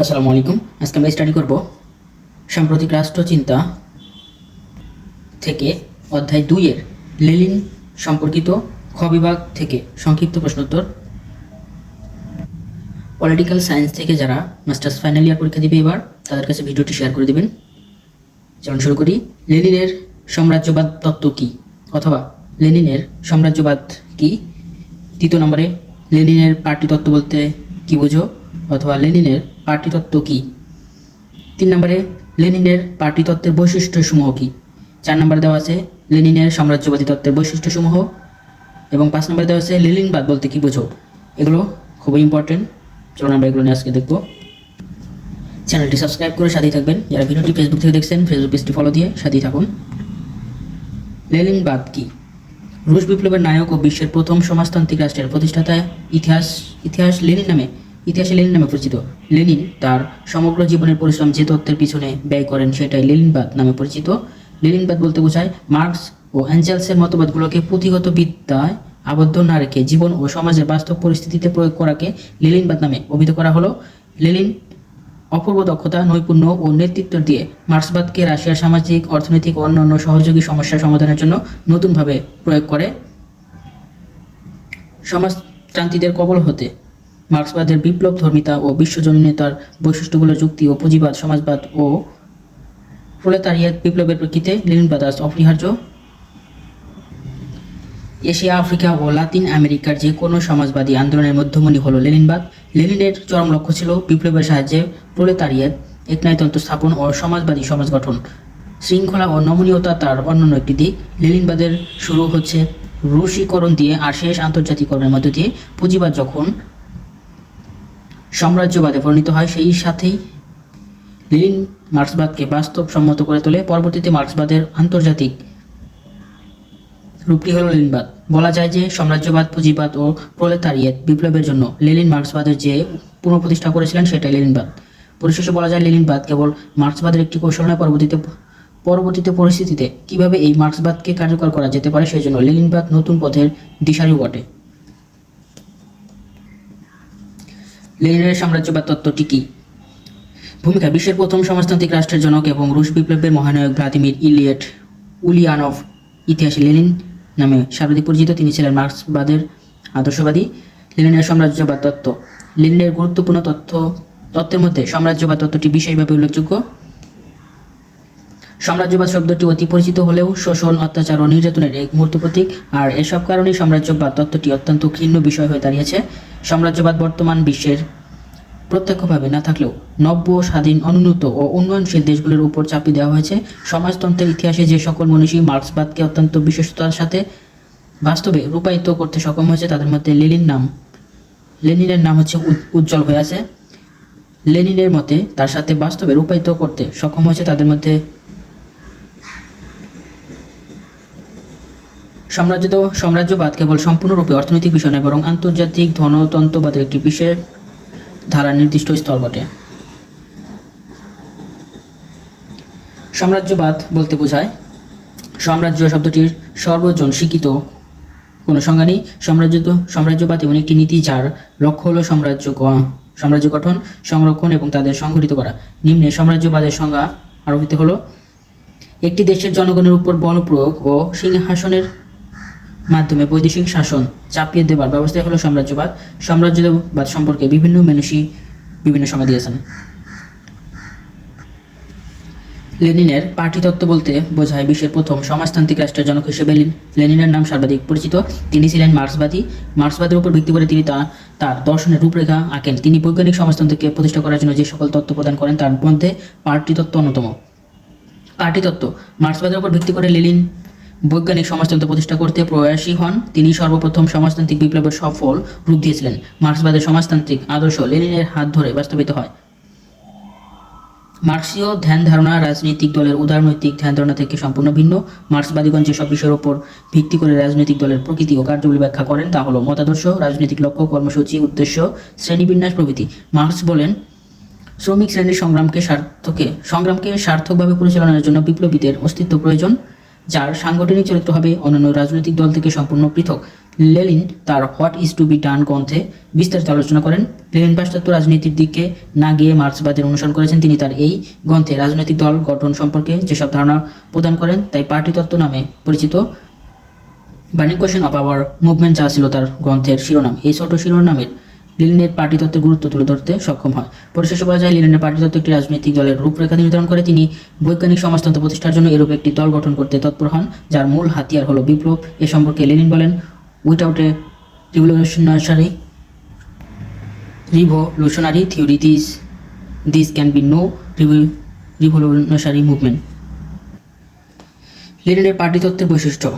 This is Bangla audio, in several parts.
আসসালামু আলাইকুম। আজকে আমরা স্টাডি করব সাম্প্রতিক রাষ্ট্রচিন্তা থেকে অধ্যায় দুইয়ের লেলিন সম্পর্কিত খ বিভাগ থেকে সংক্ষিপ্ত প্রশ্নোত্তর। পলিটিক্যাল সায়েন্স থেকে যারা মাস্টার্স ফাইনাল ইয়ার পরীক্ষা দিবে এবার, তাদের কাছে ভিডিওটি শেয়ার করে দেবেন। যেমন শুরু করি। লেনিনের সাম্রাজ্যবাদ তত্ত্ব কী? অথবা লেনিনের সাম্রাজ্যবাদ কী? তৃতীয় নম্বরে, লেনিনের পার্টি তত্ত্ব বলতে কি বোঝো? অথবা লেনিনের পার্টি তত্ত্ব কী? তিন নম্বরে, লেনিনের পার্টি তত্ত্বের বৈশিষ্ট্যসমূহ কী? চার নম্বরে দেওয়া আছে, লেনিনের সাম্রাজ্যবাদী তত্ত্বের বৈশিষ্ট্যসমূহ এবং পাঁচ নম্বরে দেওয়া আছে, লেনিনবাদ বলতে কি বোঝো? এগুলো খুবই ইম্পর্টেন্ট চলুন আমরা এগুলো নিয়ে আজকে দেখব। চ্যানেলটি সাবস্ক্রাইব করে সাথেই থাকবেন। যারা ভিডিওটি ফেসবুক থেকে দেখছেন ফেসবুক পেজটি ফলো দিয়ে সাথেই থাকুন। লেনিনবাদ কি? রুশ বিপ্লবের নায়ক ও বিশ্বের প্রথম সমাজতান্ত্রিক রাষ্ট্রের প্রতিষ্ঠাতা ইতিহাস ইতিহাস লেনিন নামে ইতিহাসে লেনিন নামে পরিচিত। লেনিন তার সমগ্র জীবনের পরিশ্রম যে তত্ত্বের পিছনে ব্যয় করেন সেটাই লেনিনবাদ নামে পরিচিত। লেনিনবাদ বলতে বোঝায় মার্কস ও অ্যাঞ্জেলসের মতবাদগুলোকে পুঁথিগত বিদ্যায় আবদ্ধ না রেখে জীবন ও সমাজের বাস্তব পরিস্থিতিতে প্রয়োগ করাকে লেনিনবাদ নামে অভিহিত করা হলো। লেনিন অপূর্ব দক্ষতা, নৈপুণ্য ও নেতৃত্ব দিয়ে মার্ক্সবাদকে রাশিয়ার সামাজিক, অর্থনৈতিক ও অন্যান্য সহযোগী সমস্যা সমাধানের জন্য নতুনভাবে প্রয়োগ করে। সমাজক্রান্তিদের কবল হতে মার্ক্সবাদের বিপ্লব ধর্মিতা ও বিশ্বজনীনতার বৈশিষ্ট্যগুলো যুক্তি ও পুঁজিবাদ, সমাজবাদ ও প্রলেতারিয়াত বিপ্লবের প্রেক্ষিতে লেনিনবাদ অপরিহার্য। এশিয়া, আফ্রিকা ও লাতিন আমেরিকার যে কোনো সমাজবাদী আন্দোলনের মধ্যমণি হলো লেনিনবাদ। লেনিনের চরম লক্ষ্য ছিল বিপ্লবের সাহায্যে প্রলেতারিয়াত একনায়তন্ত্র স্থাপন ও সমাজবাদী সমাজ গঠন। শৃঙ্খলা ও নমনীয়তা তার অন্যান্য একটি দিক। লেনিনবাদের শুরু হচ্ছে রুশীকরণ দিয়ে আর শেষ আন্তর্জাতিকরণের মধ্য দিয়ে পুঁজিবাদ যখন সাম্রাজ্যবাদে পরিণত হয়, সেই সাথেই লেনিন মার্ক্সবাদকে বাস্তবসম্মত করে তোলে। পরবর্তীতে মার্ক্সবাদের আন্তর্জাতিক রূপটি হল লেনিনবাদ বলা যায় যে সাম্রাজ্যবাদ, পুঁজিবাদ ও প্রলেতারিয়েত বিপ্লবের জন্য লেনিন মার্ক্সবাদের যে পুনঃপ্রতিষ্ঠা করেছিলেন, সেটাই লেনিনবাদ পরিশেষে বলা যায় লেনিনবাদ কেবল মার্ক্সবাদের একটি কৌশল নয়, পরবর্তীতে পরবর্তীতে পরিস্থিতিতে কীভাবে এই মার্ক্সবাদকে কার্যকর করা যেতে পারে, সেই জন্য লেনিনবাদ নতুন পথের দিশারিও বটে। লেনিনের সাম্রাজ্যবাদ তত্ত্বটি কী? ভূমিকা, বিশ্বের প্রথম সমাজতান্ত্রিক রাষ্ট্রের জনক এবং রুশ বিপ্লবের মহানায়ক ভ্লাদিমির ইলিয়েট উলিয়ানভ, ইতিহাসে লেনিন নামে সর্বাধিক পরিচিত। তিনি ছিলেন মার্ক্সবাদের আদর্শবাদী, লেনিনের সাম্রাজ্যবাদ তত্ত্ব। লেনিনের গুরুত্বপূর্ণ তথ্য তত্ত্বের মধ্যে সাম্রাজ্যবাদ তত্ত্বটি বিশেষভাবে উল্লেখযোগ্য। সাম্রাজ্যবাদ শব্দটি অতি পরিচিত হলেও শোষণ, অত্যাচার ও নির্যাতনের এক মূর্ত প্রতীক। আর এসব কারণেই সাম্রাজ্যবাদ তত্ত্বটি অত্যন্ত ঘৃণ্য বিষয় হয়ে দাঁড়িয়েছে। সাম্রাজ্যবাদ বর্তমান বিশ্বের প্রত্যক্ষভাবে না থাকলেও নব্য, স্বাধীন, অনুন্নত ও উন্নয়নশীল দেশগুলোর উপর চাপিয়ে দেওয়া হয়েছে। সমাজতন্ত্রের ইতিহাসে যে সকল মনীষী মার্ক্সবাদকে অত্যন্ত বিশেষতার সাথে বাস্তবে রূপায়িত করতে সক্ষম হয়েছে, তাদের মধ্যে লেনিন নাম, লেনিনের নাম হচ্ছে উজ- উজ্জ্বল হয়ে আছে। লেনিনের মতে তার সাথে বাস্তবে রূপায়িত করতে সক্ষম হয়েছে, তাদের মধ্যে সাম্রাজ্য সাম্রাজ্যবাদ কেবল সম্পূর্ণরূপে অর্থনৈতিক বিষয় নয়, বরং আন্তর্জাতিক ধনতন্ত্রবাদের একটি বিশেষ ধারা নির্দিষ্ট স্তর বটে। সাম্রাজ্যবাদ বলতে বোঝায়, সাম্রাজ্য শব্দটির সর্বজন স্বীকৃত কোনো সংজ্ঞা নেই। সাম্রাজ্য সাম্রাজ্যবাদ এমন একটি নীতি যার লক্ষ্য হলো সাম্রাজ্য সাম্রাজ্য গঠন, সংরক্ষণ এবং তাদের সংগঠিত করা। নিম্নে সাম্রাজ্যবাদের সংজ্ঞা আরোপিত হলো, একটি দেশের জনগণের উপর বল প্রয়োগ ও সিংহাসনের মাধ্যমে বৈদেশিক শাসন চাপিয়ে দেবার ব্যবস্থাই হলো সাম্রাজ্যবাদ। সাম্রাজ্যবাদ সম্পর্কে বিভিন্ন মানুষই বিভিন্ন সময় দিয়েছেন লেনিনের পার্টি তত্ত্ব বলতে বোঝায় বিশ্বের প্রথম সমাজতান্ত্রিক রাষ্ট্রের জনক হিসেবে লেন- লেনিনের নাম সর্বাধিক পরিচিত। তিনি ছিলেন মার্ক্সবাদী। মার্ক্সবাদের উপর ভিত্তি করে তিনি তার দর্শনের রূপরেখা আঁকেন। তিনি বৈজ্ঞানিক সমাজতন্ত্রকে প্রতিষ্ঠা করার জন্য যে সকল তত্ত্ব প্রদান করেন তার মধ্যে পার্টি তত্ত্ব অন্যতম। পার্টি তত্ত্ব মার্ক্সবাদের উপর ভিত্তি করে লেনিন বৈজ্ঞানিক সমাজতন্ত্র প্রতিষ্ঠা করতে প্রয়াসী হন। তিনি সর্বপ্রথম সমাজতান্ত্রিক বিপ্লবের সফল রূপ দিয়েছিলেন। মার্ক্সবাদের সমাজতান্ত্রিক আদর্শ লেনিনের হাত ধরে বাস্তবিত হয়। মার্ক্সীয় ধ্যান ধারণা রাজনৈতিক দলের উদারনৈতিক ধ্যান ধারণা থেকে সম্পূর্ণ ভিন্ন। মার্ক্সবাদীগণ যেসব বিষয়ের উপর ভিত্তি করে রাজনৈতিক দলের প্রকৃতি ও কার্যগুলি ব্যাখ্যা করেন, তা হল মতাদর্শ, রাজনৈতিক লক্ষ্য, কর্মসূচি, উদ্দেশ্য, শ্রেণীবিন্যাস, প্রভৃতি। মার্ক্স বলেন, শ্রমিক শ্রেণির সংগ্রামকে স্বার্থকে সংগ্রামকে সার্থকভাবে পরিচালনার জন্য বিপ্লবীদের অস্তিত্ব প্রয়োজন। যার সাংগঠনিক চরিত্র হবে অন্যান্য রাজনৈতিক দল থেকে সম্পূর্ণ পৃথক। লেলিন তার what is to be done গ্রন্থে বিস্তারিত আলোচনা করেন। লেলিন পাশ্চাত্য রাজনীতির দিকে না গিয়ে মার্ক্সবাদের অনুসরণ করেছেন, তিনি তার এই গ্রন্থে রাজনৈতিক দল গঠন সম্পর্কে যেসব ধারণা প্রদান করেন, তাই পার্টি তত্ত্ব নামে পরিচিত। Burning question of our movement যা ছিল তার গ্রন্থের শিরোনাম। এই ছোট শিরোনামের লিলিনের পার্টি তত্ত্বের গুরুত্ব তুলে ধরতে সক্ষম হয়। পরিশেষে বলা যায় লিলিনের পার্টি তত্ত্ব একটি রাজনৈতিক দলের রূপরেখা নির্ধারণ করে। তিনি বৈজ্ঞানিক সমাজতন্ত্র প্রতিষ্ঠার জন্য এরূপ একটি দল গঠন করতে তৎপর হন, যার মূল হাতিয়ার হলো বিপ্লব। এ সম্পর্কে লেনিন বলেন without a revolutionary revolutionary theory this this can be no revolutionary movement লেনিনের party তত্ত্বের বৈশিষ্ট্য।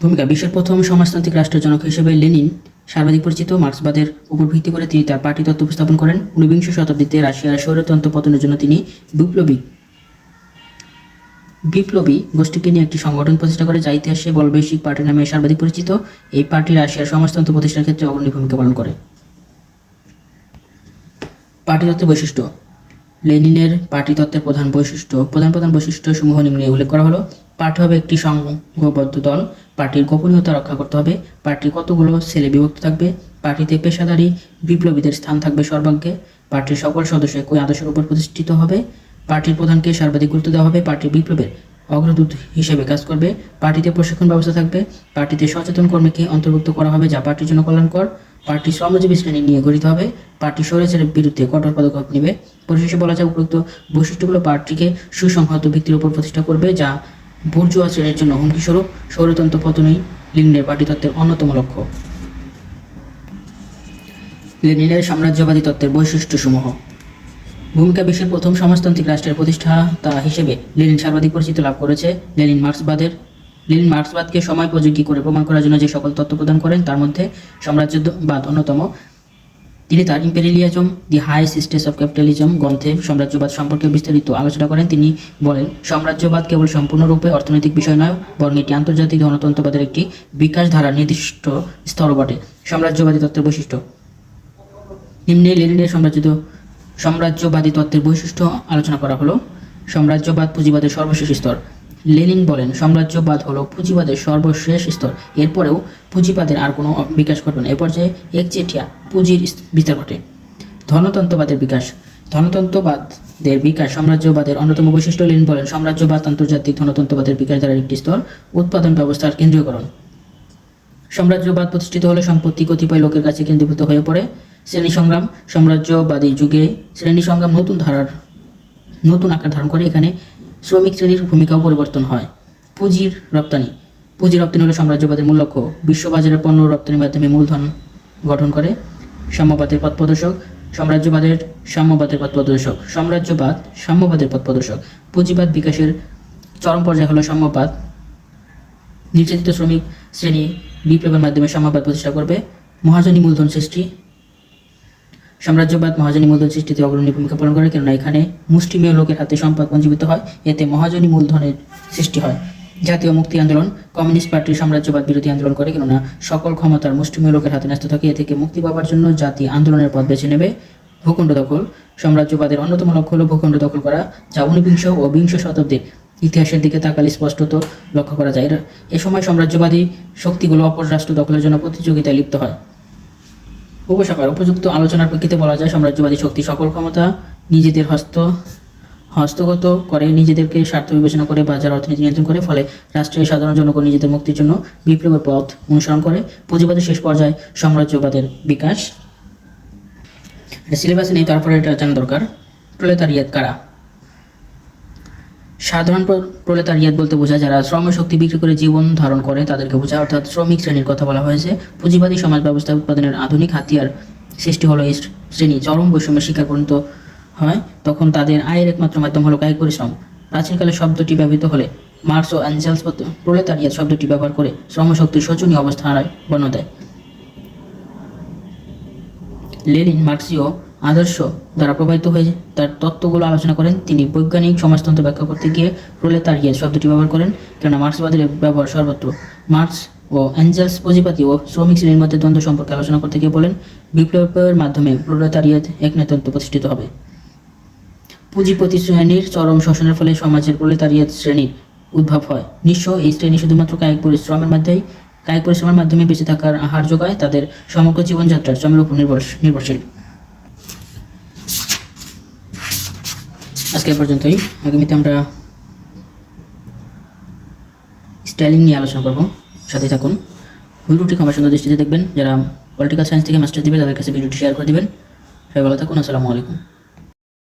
ভূমিকা, বিশ্বের প্রথম সমাজতান্ত্রিক রাষ্ট্রের জনক হিসেবে লেনিন সর্বাধিক পরিচিত মার্ক্সবাদের উপর ভিত্তি করে তিনি তার পার্টি তত্ত্ব উপস্থাপন করেন ঊনবিংশ শতাব্দীতে রাশিয়ার স্বৈরতন্ত্র পতনের জন্য তিনি বিপ্লবী। বিপ্লবী গোষ্ঠীকে নিয়ে একটি সংগঠন প্রতিষ্ঠা করে, যা ইতিহাসে বলবৈশ্বিক পার্টি নামে সর্বাধিক পরিচিত। এই পার্টি রাশিয়ার সমাজতন্ত্র প্রতিষ্ঠার ক্ষেত্রে অগ্রণী ভূমিকা পালন করে। পার্টি তত্ত্বের বৈশিষ্ট্য। লেনিনের পার্টি তত্ত্বের প্রধান বৈশিষ্ট্য প্রধান প্রধান বৈশিষ্ট্য সমূহ নিম্নে উল্লেখ করা হলো। পার্টি হবে একটি সংঘবদ্ধ দল। পার্টির গোপনীয়তা রক্ষা করতে হবে। পার্টির কতগুলো সেলে বিভক্ত থাকবে? পার্টিতে পেশাদারী বিপ্লবীদের স্থান থাকবে সর্বাগ্যে পার্টির সকল সদস্য একই আদর্শের উপর প্রতিষ্ঠিত হবে। পার্টির প্রধানকে সর্বাধিক গুরুত্ব দেওয়া হবে। পার্টির বিপ্লবের অগ্রদূত হিসেবে কাজ করবে। পার্টিতে প্রশিক্ষণ ব্যবস্থা থাকবে। পার্টিতে সচেতন কর্মীকে অন্তর্ভুক্ত করা হবে যা পার্টির জন্য কল্যাণকর পার্টি শ্রমজীবী শ্রেণি নিয়ে গঠিত হবে। পার্টি স্বৈরাচারের বিরুদ্ধে কঠোর পদক্ষেপ নেবে। পরিশেষে বলা যায় উপযুক্ত বৈশিষ্ট্যগুলো পার্টিকে সুসংহত ভিত্তির উপর প্রতিষ্ঠা করবে, যা বুর্জুয়া শ্রেণির জন্য হুমকি স্বরূপ সৌরতন্ত্র পতনই লিন্ডের পার্টি তত্ত্বের অন্যতম লক্ষ্য। লেনিনের সাম্রাজ্যবাদী তত্ত্বের বৈশিষ্ট্যসমূহ। ভূমিকা বিশ্বের প্রথম সমাজতান্ত্রিক রাষ্ট্রের প্রতিষ্ঠাতা হিসেবে লেনিন সর্বাধিক পরিচিতি লাভ করেছে লেনিন মার্ক্সবাদের। লেনিন মার্ক্সবাদকে সময়োপযোগী করে প্রমাণ করার জন্য যে সকল তত্ত্ব প্রদান করেন, তার মধ্যে সাম্রাজ্যবাদ অন্যতম। তিনি তার ইম্পেরিয়ালিজম দি হাই সিস্টেস অফ ক্যাপিটালিজম গ্রন্থে সাম্রাজ্যবাদ সম্পর্কে বিস্তারিত আলোচনা করেন। তিনি বলেন, সাম্রাজ্যবাদ কেবল সম্পূর্ণরূপে অর্থনৈতিক বিষয় নয়, বরং এটি আন্তর্জাতিক গণতন্ত্রবাদের একটি বিকাশ ধারা নির্দিষ্ট স্তর বটে। সাম্রাজ্যবাদী তত্ত্বের বৈশিষ্ট্য। নিম্নে লেনিনের সাম্রাজ্য সাম্রাজ্যবাদী তত্ত্বের বৈশিষ্ট্য আলোচনা করা হলো। সাম্রাজ্যবাদ পুঁজিবাদের সর্বশেষ স্তর। লেনিন বলেন, সাম্রাজ্যবাদ হলো পুঁজিবাদের সর্বশেষ স্তর। এরপরেও পুঁজিবাদের আর কোনো বিকাশ ঘটবে না। এ পর্যায়ে একচেটিয়া পুঁজির বিস্তার ঘটে। ধনতন্ত্রবাদের বিকাশ। ধনতন্ত্রবাদের বিকাশ সাম্রাজ্যবাদের অন্যতম বৈশিষ্ট্য। লেনিন বলেন, সাম্রাজ্যবাদ, আন্তর্জাতিক ধনতন্ত্রবাদের বিকাশ দ্বারা একটি স্তর। উৎপাদন ব্যবস্থার কেন্দ্রীয়করণ। সাম্রাজ্যবাদ প্রতিষ্ঠিত হলে সম্পত্তি কতিপয় লোকের কাছে কেন্দ্রীভূত হয়ে পড়ে। শ্রেণি সংগ্রাম সাম্রাজ্যবাদী যুগে শ্রেণি সংগ্রাম নতুন ধারার নতুন আকার ধারণ করে। এখানে শ্রমিক শ্রেণির ভূমিকাও পরিবর্তন হয়। পুঁজির রপ্তানি। পুঁজি রপ্তানি হলো সাম্রাজ্যবাদের মূল লক্ষ্য। বিশ্ববাজারে পণ্য রপ্তানির মাধ্যমে মূলধন গঠন করে। সাম্যবাদের পথ প্রদর্শক। সাম্রাজ্যবাদের সাম্যবাদের পথ প্রদর্শক। সাম্রাজ্যবাদ সাম্যবাদের পথ প্রদর্শক। পুঁজিবাদ বিকাশের চরম পর্যায়ে হলো সাম্যবাদ। নির্যাতিত শ্রমিক শ্রেণি বিপ্লবের মাধ্যমে সাম্যবাদ প্রতিষ্ঠা করবে। মহাজনী মূলধন সৃষ্টি। সাম্রাজ্যবাদ মহাজনী মূলধন সৃষ্টিতে অগ্রণী ভূমিকা পালন করে, কেননা এখানে মুষ্টিমেয় লোকের হাতে সম্পদ পঞ্জীবিত হয়, এতে মহাজনী মূলধনের সৃষ্টি হয়। জাতীয় মুক্তি আন্দোলন, কমিউনিস্ট পার্টির সাম্রাজ্যবাদ বিরোধী আন্দোলন করে, কেননা সকল ক্ষমতার মুষ্টিমেয় লোকের হাতে ন্যস্ত থাকে, এ থেকে মুক্তি পাওয়ার জন্য জাতি আন্দোলনের পথ বেছে নেবে। ভূখণ্ড দখল, সাম্রাজ্যবাদের অন্যতম লক্ষ্য হল ভূখণ্ড দখল করা, যা ঊনবিংশ ও বিংশ শতাব্দীর ইতিহাসের দিকে তাকালে স্পষ্টত লক্ষ্য করা যায়। এ সময় সাম্রাজ্যবাদী শক্তিগুলো অপর রাষ্ট্র দখলের জন্য প্রতিযোগিতায় লিপ্ত হয়। উপসাকার উপযুক্ত আলোচনার প্রেক্ষিতে বলা যায়, সাম্রাজ্যবাদী শক্তি সকল ক্ষমতা নিজেদের হস্ত, হস্তগত করে, নিজেদেরকে স্বার্থ বিবেচনা করে বাজার অর্থনীতি নিয়ন্ত্রণ করে, ফলে রাষ্ট্রের সাধারণ জনগণ নিজেদের মুক্তির জন্য বিপ্লবের পথ অনুসরণ করে। পুঁজিবাদের শেষ পর্যায়ে সাম্রাজ্যবাদের বিকাশ। এটা সিলেবাসে নেই, তারপরে এটা জানা দরকার। প্রলেতারিয়াত কারা? সাধারণ প্র- প্রলেতারিয়াত বলতে বোঝায় যারা শ্রম শক্তি বিক্রি করে জীবন ধারণ করে তাদেরকে বোঝায়, অর্থাৎ শ্রমিক শ্রেণির কথা বলা হয়েছে। পুঁজিবাদী সমাজ ব্যবস্থা উৎপাদনের আধুনিক হাতিয়ার সৃষ্টি হলো এই শ্রেণি। চরম বৈষম্যের শিকার পর্যন্ত হয়, তখন তাদের আয়ের একমাত্র মাধ্যম হলো কায়িক পরিশ্রম। প্রাচীনকালে শব্দটি ব্যবহৃত হলে মার্কস ও অ্যাঞ্জেলস প্রলেতারিয়াত শব্দটি ব্যবহার করে শ্রমশক্তির শোচনীয় অবস্থায় বর্ণ দেয়। লেনিন, মার্ক্সীয় আদর্শ দ্বারা প্রভাবিত হয়ে তার তত্ত্বগুলো আলোচনা করেন। তিনি বৈজ্ঞানিক সমাজতন্ত্র ব্যাখ্যা করতে গিয়ে প্রলেতারিয়া শব্দটি ব্যবহার করেন, কেননা মার্ক্সবাদের ব্যবহার সর্বত্র। মার্ক্স ও অ্যাঞ্জেলস পুঁজিপাতি ও শ্রমিক শ্রেণির মধ্যে দ্বন্দ্ব সম্পর্কে আলোচনা করতে গিয়ে বলেন, বিপ্লবের মাধ্যমে প্রলেতারিয়াত এক নেতৃত্ব প্রতিষ্ঠিত হবে। পুঁজিপতি শ্রেণির চরম শোষণের ফলে সমাজের প্রলেতারিয়াত শ্রেণির উদ্ভব হয়। নিঃস্ব এই শ্রেণি শুধুমাত্র কায়িক পরিশ্রমের মাধ্যমেই কায়িক পরিশ্রমের মাধ্যমে বেঁচে থাকার আহার যোগায় তাদের সমগ্র জীবনযাত্রার শ্রমের উপর নির্ভর নির্ভরশীল। আজকে পর্যন্তই। আগামীতে আমরা স্টাইলিং নিয়ে আলোচনা করব। সাথে থাকুন। ভিডিওটি ক্ষমা সুন্দর দৃষ্টিতে দেখবেন। যারা পলিটিক্যাল সায়েন্স থেকে মাস্টার দিবে, তাদের কাছে ভিডিওটি শেয়ার করে দেবেন। সবাই ভালো থাকুন। আসসালামু আলাইকুম।